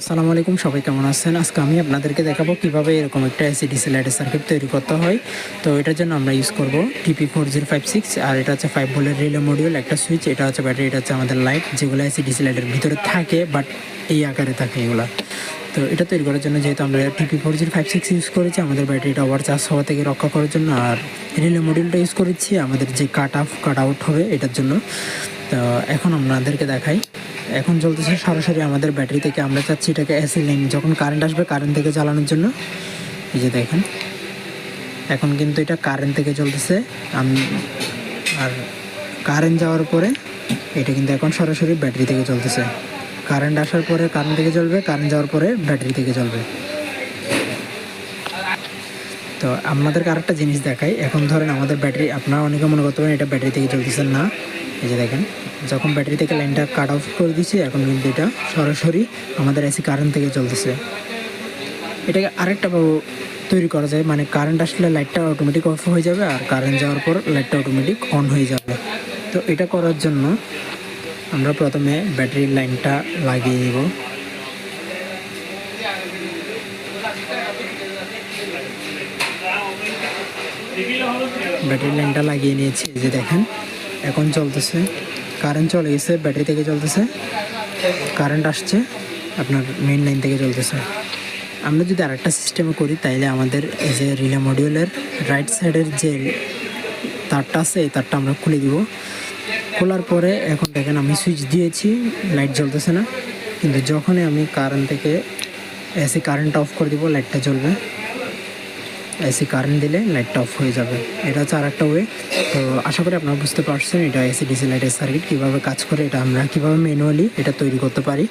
আসসালামু আলাইকুম, সবাই কেমন আছেন? আজকে আমি আপনাদেরকে দেখাবো কীভাবে এরকম একটা এসিডিসি লাইটের সার্কিট তৈরি করতে হয়। তো এটার জন্য আমরা ইউজ করব TP four zero five six আর এটা হচ্ছে ফাইভ ভোল্টের রিলে মডিউল একটা সুইচ এটা হচ্ছে ব্যাটারি এটা হচ্ছে আমাদের লাইট যেগুলো এসিডিসি লাইটের ভিতরে থাকে বাট এই আকারে থাকে এগুলো। তো এটা তৈরি করার জন্য যেহেতু আমরা TP four zero five six use করেছি, আমাদের ব্যাটারিটা ওভার চার্জ হওয়া থেকে রক্ষা করার জন্য আর রিলে মডিউলটা ইউজ করেছি। আমাদের যে কাট অফ কাট আউট হবে এটার জন্য। তো এখন আপনাদেরকে দেখাই। এখন চলতেছে সরাসরি আমাদের ব্যাটারি থেকে। আমরা চাচ্ছি এটাকে এসি লাইন যখন কারেন্ট আসবে কারেন্ট থেকে চালানোর জন্য। এই যে দেখেন, এখন কিন্তু এটা কারেন্ট থেকে চলতেছে। আমি, আর কারেন্ট যাওয়ার পরে এটা কিন্তু এখন সরাসরি ব্যাটারি থেকে চলতেছে। কারেন্ট আসার পরে কারেন্ট থেকে চলবে কারেন্ট যাওয়ার পরে ব্যাটারি থেকে চলবে। তো আপনাদেরকে আরেকটা জিনিস দেখাই। এখন ধরেন আমাদের ব্যাটারি আপনারা অনেকে মনে করতে পারেন এটা ব্যাটারি থেকে চলতেছেন না। এই যে দেখেন, যখন ব্যাটারি থেকে লাইনটা কাট অফ করে দিচ্ছি এখন কিন্তু এটা সরাসরি আমাদের এসি কারেন্ট থেকে চলতেছে। এটাকে আরেকটা ভাবে তৈরি করা যায় মানে কারেন্ট আসলে লাইটটা অটোমেটিক অফ হয়ে যাবে আর কারেন্ট যাওয়ার পর লাইটটা অটোমেটিক অন হয়ে যাবে। তো এটা করার জন্য আমরা প্রথমে ব্যাটারির লাইনটা লাগিয়ে নেব। ব্যাটারি লাইনটা লাগিয়ে নিয়েছি যে দেখেন। এখন চলতেছে। কারেন্ট চলে গেছে ব্যাটারি থেকে চলতেছে। কারেন্ট আসছে, আপনার মেইন লাইন থেকে চলতেছে। আমরা যদি আরেকটা সিস্টেমে করি, তাইলে আমাদের এই যে রিলে মডিউলের রাইট সাইডের যে তারটা আছে, এই তারটা আমরা খুলে দিব। খোলার পরে এখন দেখেন আমি সুইচ দিয়েছি লাইট জ্বলতেছে না। কিন্তু যখনই আমি কারেন্ট থেকে এসি কারেন্ট অফ করে দিব লাইটটা জ্বলবে। এসি কারেন্ট দিলে লাইটটা অফ হয়ে যাবে। এটা হচ্ছে আর একটা ওয়ে তো আশা করি আপনারা বুঝতে পারছেন এটা এসি ডিসি লাইটের সার্কিট কীভাবে কাজ করে, এটা আমরা কীভাবে ম্যানুয়ালি এটা তৈরি করতে পারি।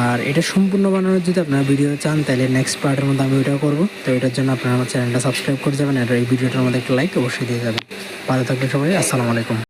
আর এটা সম্পূর্ণ বানানোর যদি আপনারা ভিডিও চান, তাহলে নেক্সট পার্টের মধ্যে আমি ওইটা করব। তো এটার জন্য আপনারা আমার চ্যানেলটা সাবস্ক্রাইব করে যাবেন, আর এই ভিডিওটার মধ্যে একটা লাইক অবশ্যই দিয়ে যাবেন। ভালো থাকবেন সবাই, আসসালামু আলাইকুম।